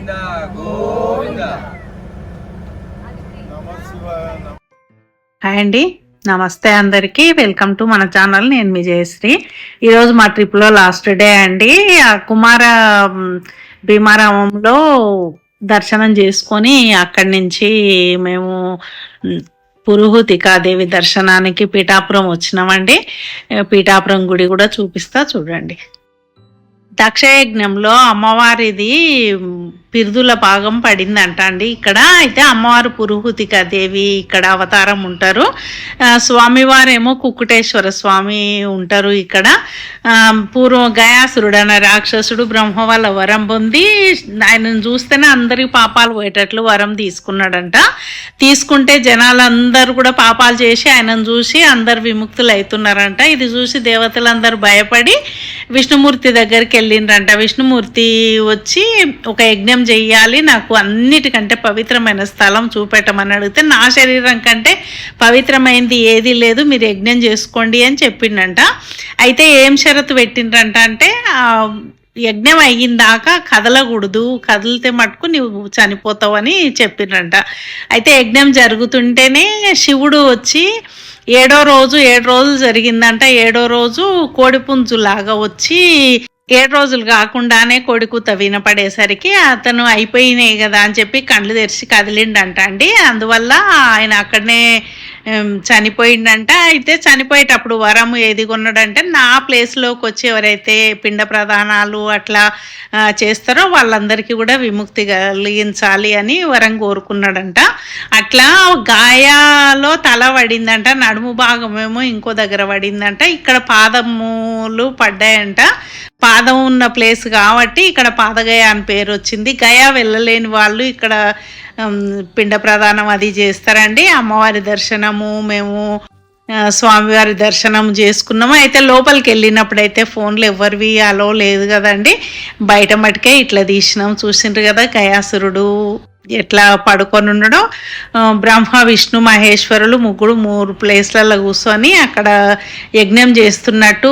Govinda Govinda. Hi అండి. నమస్తే అందరికీ. వెల్కమ్ టు మన ఛానల్. నేను మీ జయశ్రీ. ఈరోజు మా ట్రిప్లో లాస్ట్ డే అండి. ఆ కుమార భీమారామంలో దర్శనం చేసుకొని అక్కడి నుంచి మేము పురుహుతికాదేవి దర్శనానికి పీఠాపురం వచ్చినామండి. పీఠాపురం గుడి కూడా చూపిస్తా చూడండి. దక్షయజ్ఞంలో అమ్మవారిది పిరుదుల భాగం పడిందంట అండి. ఇక్కడ అయితే అమ్మవారు పురుహుతిక దేవి ఇక్కడ అవతారం ఉంటారు. స్వామివారేమో కుక్కుటేశ్వర స్వామి ఉంటారు ఇక్కడ. పూర్వం గయాసురుడు అనే రాక్షసుడు బ్రహ్మ వల్ల వరం పొంది ఆయనను చూస్తేనే అందరి పాపాలు పోయేటట్లు వరం తీసుకున్నాడంట. తీసుకుంటే జనాలందరూ కూడా పాపాలు చేసి ఆయనను చూసి అందరు విముక్తులు అవుతున్నారంట ఇది చూసి దేవతలందరూ భయపడి విష్ణుమూర్తి దగ్గరికి వెళ్ళిండ్రంట. విష్ణుమూర్తి వచ్చి ఒక యజ్ఞం చేయాలి నాకు అన్నిటికంటే పవిత్రమైన స్థలం చూపెట్టమని అడిగితే నా శరీరం కంటే పవిత్రమైంది ఏది లేదు మీరు యజ్ఞం చేసుకోండి అని చెప్పిండంట. అయితే ఏం షరతు పెట్టిండ్రంట అంటే యజ్ఞం అయ్యిందాకా కదలకూడదు కదిలితే మటుకు నువ్వు చనిపోతావని చెప్పిండ్రంట. అయితే యజ్ఞం జరుగుతుంటేనే శివుడు వచ్చి ఏడో రోజు ఏడు రోజులు జరిగిందంట ఏడో రోజు కోడిపుంజు లాగా వచ్చి ఏడు రోజులు కాకుండానే కొడుకుత వినపడేసరికి అతను అయిపోయినాయి కదా అని చెప్పి కళ్ళు తెరిచి కదిలిండంట అండి. అందువల్ల ఆయన అక్కడనే చనిపోయిండంట. అయితే చనిపోయేటప్పుడు వరం ఏది కొన్నాడంటే నా ప్లేస్లోకి వచ్చి ఎవరైతే పిండ ప్రధానాలు అట్లా చేస్తారో వాళ్ళందరికీ కూడా విముక్తి కలిగించాలి అని వరం కోరుకున్నాడంట. అట్లా గాయాలో తల పడిందంట నడుము భాగమేమో ఇంకో దగ్గర పడిందంట ఇక్కడ పాదములు పడ్డాయంట. పాదం ఉన్న ప్లేస్ కాబట్టి ఇక్కడ పాదగయ అని పేరు వచ్చింది. గయా వెళ్ళలేని వాళ్ళు ఇక్కడ పిండ ప్రదానం అది చేస్తారండి. అమ్మవారి దర్శనము మేము స్వామివారి దర్శనం చేసుకున్నాము. అయితే లోపలికి వెళ్ళినప్పుడు అయితే ఫోన్లు ఎవరివి అలో లేదు కదండి. బయట మటుకే ఇట్లా తీసినాం. చూసిండ్రు కదా గయాసురుడు ఎట్లా పడుకొని ఉండడం. బ్రహ్మ విష్ణు మహేశ్వరులు ముగ్గురు మూడు ప్లేస్లలో కూర్చొని అక్కడ యజ్ఞం చేస్తున్నట్టు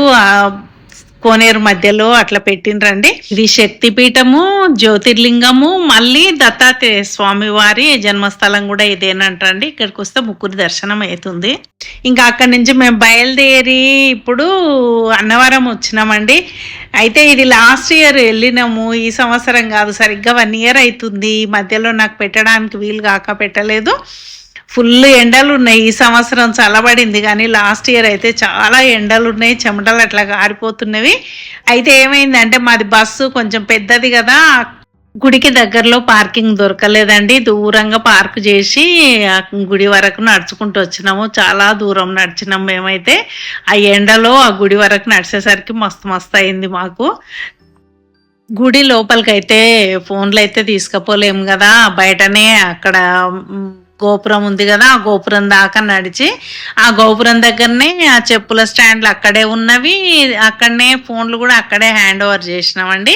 కోనేరు మధ్యలో అట్లా పెట్టిండ్రండి. ఇది శక్తిపీఠము జ్యోతిర్లింగము మళ్ళీ దత్తాత్రేయ స్వామి వారి జన్మస్థలం కూడా ఇదేనంటండి. ఇక్కడికి వస్తే ముగ్గురు దర్శనం అవుతుంది. ఇంకా అక్కడి నుంచి మేము బయలుదేరి ఇప్పుడు అన్నవరం వచ్చినామండి. అయితే ఇది లాస్ట్ ఇయర్ వెళ్ళినాము. ఈ సంవత్సరం కాదు సరిగ్గా వన్ ఇయర్ అవుతుంది. ఈ మధ్యలో నాకు పెట్టడానికి వీలు కాక పెట్టలేదు. ఫుల్ ఎండలు ఉన్నాయి ఈ సంవత్సరం చల్లబడింది కానీ లాస్ట్ ఇయర్ అయితే చాలా ఎండలు ఉన్నాయి చెమటలు అట్లా కారిపోతున్నవి అయితే ఏమైందంటే మాది బస్సు కొంచెం పెద్దది కదా. గుడికి దగ్గరలో పార్కింగ్ దొరకలేదండి. దూరంగా పార్క్ చేసి గుడి వరకు నడుచుకుంటూ వచ్చినాము. చాలా దూరం నడిచినాం మేమైతే. ఆ ఎండలో ఆ గుడి వరకు నడిచేసరికి మస్తు మస్తు అయింది మాకు. గుడి లోపలికైతే ఫోన్లు అయితే తీసుకుపోలేము కదా. బయటనే అక్కడ గోపురం ఉంది కదా ఆ గోపురం దాకా నడిచి ఆ గోపురం దగ్గరనే ఆ చెప్పుల స్టాండ్లు అక్కడే ఉన్నవి. అక్కడనే ఫోన్లు కూడా అక్కడే హ్యాండ్ ఓవర్ చేసినామండి.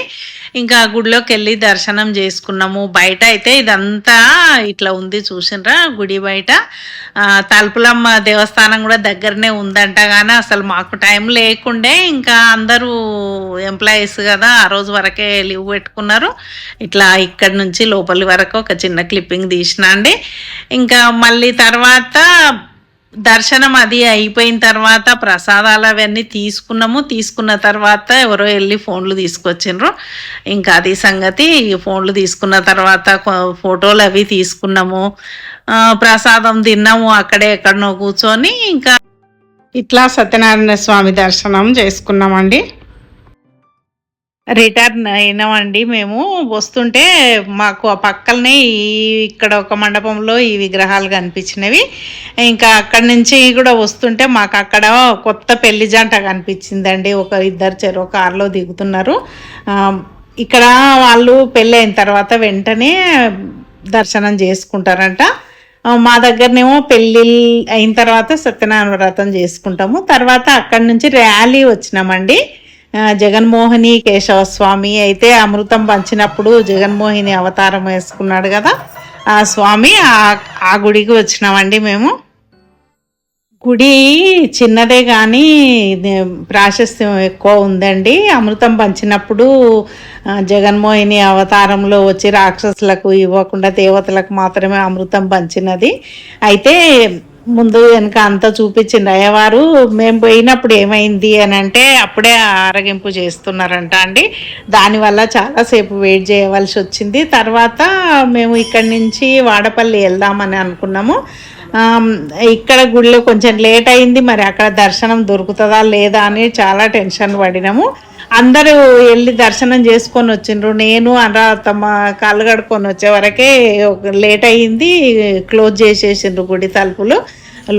ఇంకా గుడిలోకి వెళ్ళి దర్శనం చేసుకున్నాము. బయట అయితే ఇదంతా ఇట్లా ఉంది చూసినరా గుడి బయట. తలుపులమ్మ దేవస్థానం కూడా దగ్గరనే ఉందంట కానీ అసలు మాకు టైం లేకుండే ఇంకా అందరూ ఎంప్లాయీస్ కదా ఆ రోజు వరకే లీవ్ పెట్టుకున్నారు. ఇట్లా ఇక్కడ నుంచి లోపలి వరకు ఒక చిన్న క్లిప్పింగ్ తీసిన అండి. ఇంకా మళ్ళీ తర్వాత దర్శనం అది అయిపోయిన తర్వాత ప్రసాదాలు అవన్నీ తీసుకున్నాము. తీసుకున్న తర్వాత ఎవరో వెళ్ళి ఫోన్లు తీసుకొచ్చిండ్రు. ఇంకా అది సంగతి ఫోన్లు తీసుకున్న తర్వాత ఫోటోలు అవి తీసుకున్నాము. ప్రసాదం తిన్నాము. అక్కడే ఎక్కడనో కూర్చొని ఇంకా ఇట్లా సత్యనారాయణ స్వామి దర్శనం చేసుకున్నామండి. రిటర్న్ అయినామండి మేము. వస్తుంటే మాకు ఆ పక్కనే ఈ ఇక్కడ ఒక మండపంలో ఈ విగ్రహాలు కనిపించినవి. ఇంకా అక్కడి నుంచి కూడా వస్తుంటే మాకు అక్కడ కొత్త పెళ్ళి జంట కనిపించిందండి. ఒక ఇద్దరు చెరో కారులో దిగుతున్నారు. ఇక్కడ వాళ్ళు పెళ్ళి అయిన తర్వాత వెంటనే దర్శనం చేసుకుంటారంట. మా దగ్గరనేమో పెళ్ళి అయిన తర్వాత సత్యనారాయణ వ్రతం చేసుకుంటాము. తర్వాత అక్కడి నుంచి ర్యాలీ వచ్చినామండి. జగన్మోహిని కేశవ స్వామి అయితే అమృతం పంచినప్పుడు జగన్మోహిని అవతారం వేసుకున్నాడు కదా. ఆ స్వామి ఆ గుడికి వచ్చినామండి మేము. గుడి చిన్నదే కానీ ప్రాశస్త్యం ఎక్కువ ఉందండి. అమృతం పంచినప్పుడు జగన్మోహిని అవతారంలో వచ్చి రాక్షసులకు ఇవ్వకుండా దేవతలకు మాత్రమే అమృతం పంచినది. అయితే ముందు వెనక అంతా చూపించింది. అయ్యవారు మేము పోయినప్పుడు ఏమైంది? అని అంటే అప్పుడే ఆరగింపు చేస్తున్నారంట అండి. దానివల్ల చాలాసేపు వెయిట్ చేయవలసి వచ్చింది. తర్వాత మేము ఇక్కడి నుంచి వాడపల్లి వెళ్దామని అనుకున్నాము. ఇక్కడ గుడిలో కొంచెం లేట్ అయింది. మరి అక్కడ దర్శనం దొరుకుతుందా లేదా అని చాలా టెన్షన్ పడినాము. అందరూ వెళ్ళి దర్శనం చేసుకొని వచ్చిండ్రు. నేను అనరా తమ కాళ్ళు కడుక్కొని వచ్చే వరకే ఒక లేట్ అయింది క్లోజ్ చేసేసిండ్రు గుడి తలుపులు.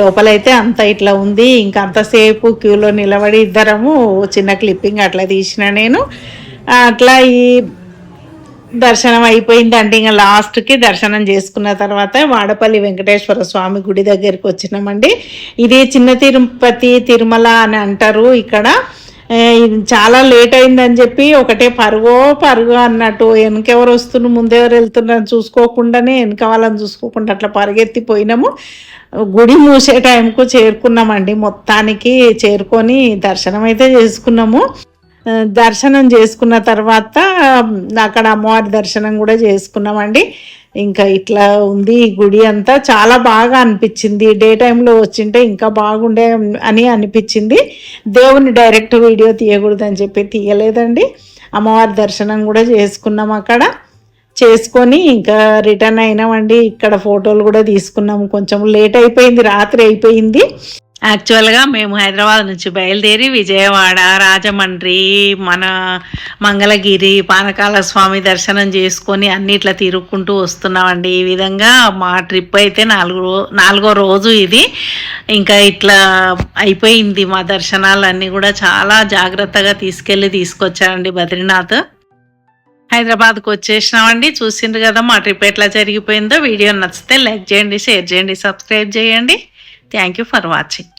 లోపలైతే అంత ఇట్లా ఉంది. ఇంకంతసేపు క్యూలో నిలబడి ఇద్దరము చిన్న క్లిప్పింగ్ అట్లా తీసిన నేను. అట్లా ఈ దర్శనం అయిపోయిందండి. ఇంకా లాస్ట్కి దర్శనం చేసుకున్న తర్వాత వాడపల్లి వెంకటేశ్వర స్వామి గుడి దగ్గరికి వచ్చినామండి. ఇది చిన్న తిరుపతి తిరుమల అని అంటారు ఇక్కడ. చాలా లేట్ అయిందని చెప్పి ఒకటే పరుగో పరుగు అన్నట్టు వెనకెవరు వస్తున్నారు ముందెవరు వెళ్తున్నారు చూసుకోకుండానే వెనక వాళ్ళని చూసుకోకుండా అట్లా పరిగెత్తిపోయినాము గుడి మూసే టైంకు చేరుకున్నామండి. మొత్తానికి చేరుకొని దర్శనం అయితే చేసుకున్నాము. దర్శనం చేసుకున్న తర్వాత అక్కడ అమ్మవారి దర్శనం కూడా చేసుకున్నామండి. ఇంకా ఇట్లా ఉంది ఈ గుడి అంతా. చాలా బాగా అనిపించింది. డే టైంలో వచ్చింటే ఇంకా బాగుండే అని అనిపించింది. దేవుని డైరెక్ట్ వీడియో తీయకూడదని చెప్పి తీయలేదండి. అమ్మవారి దర్శనం కూడా చేసుకున్నాం అక్కడ. చేసుకొని ఇంకా రిటర్న్ అయినామండి. ఇక్కడ ఫోటోలు కూడా తీసుకున్నాము. కొంచెం లేట్ అయిపోయింది రాత్రి అయిపోయింది. యాక్చువల్గా మేము హైదరాబాద్ నుంచి బయలుదేరి విజయవాడ రాజమండ్రి మన మంగళగిరి పానకాల స్వామి దర్శనం చేసుకొని అన్నిట్లా తిరుక్కుంటూ వస్తున్నామండి. ఈ విధంగా మా ట్రిప్ అయితే నాలుగు రో నాలుగో రోజు ఇది. ఇంకా ఇట్లా అయిపోయింది మా దర్శనాలన్నీ కూడా చాలా జాగ్రత్తగా తీసుకెళ్ళి తీసుకొచ్చారండి బద్రీనాథ్. హైదరాబాద్కు వచ్చేసినామండి. చూసిండ్రు కదా మా ట్రిప్ ఎట్లా జరిగిపోయిందో. వీడియో నచ్చితే లైక్ చేయండి షేర్ చేయండి సబ్స్క్రైబ్ చేయండి. Thank you for watching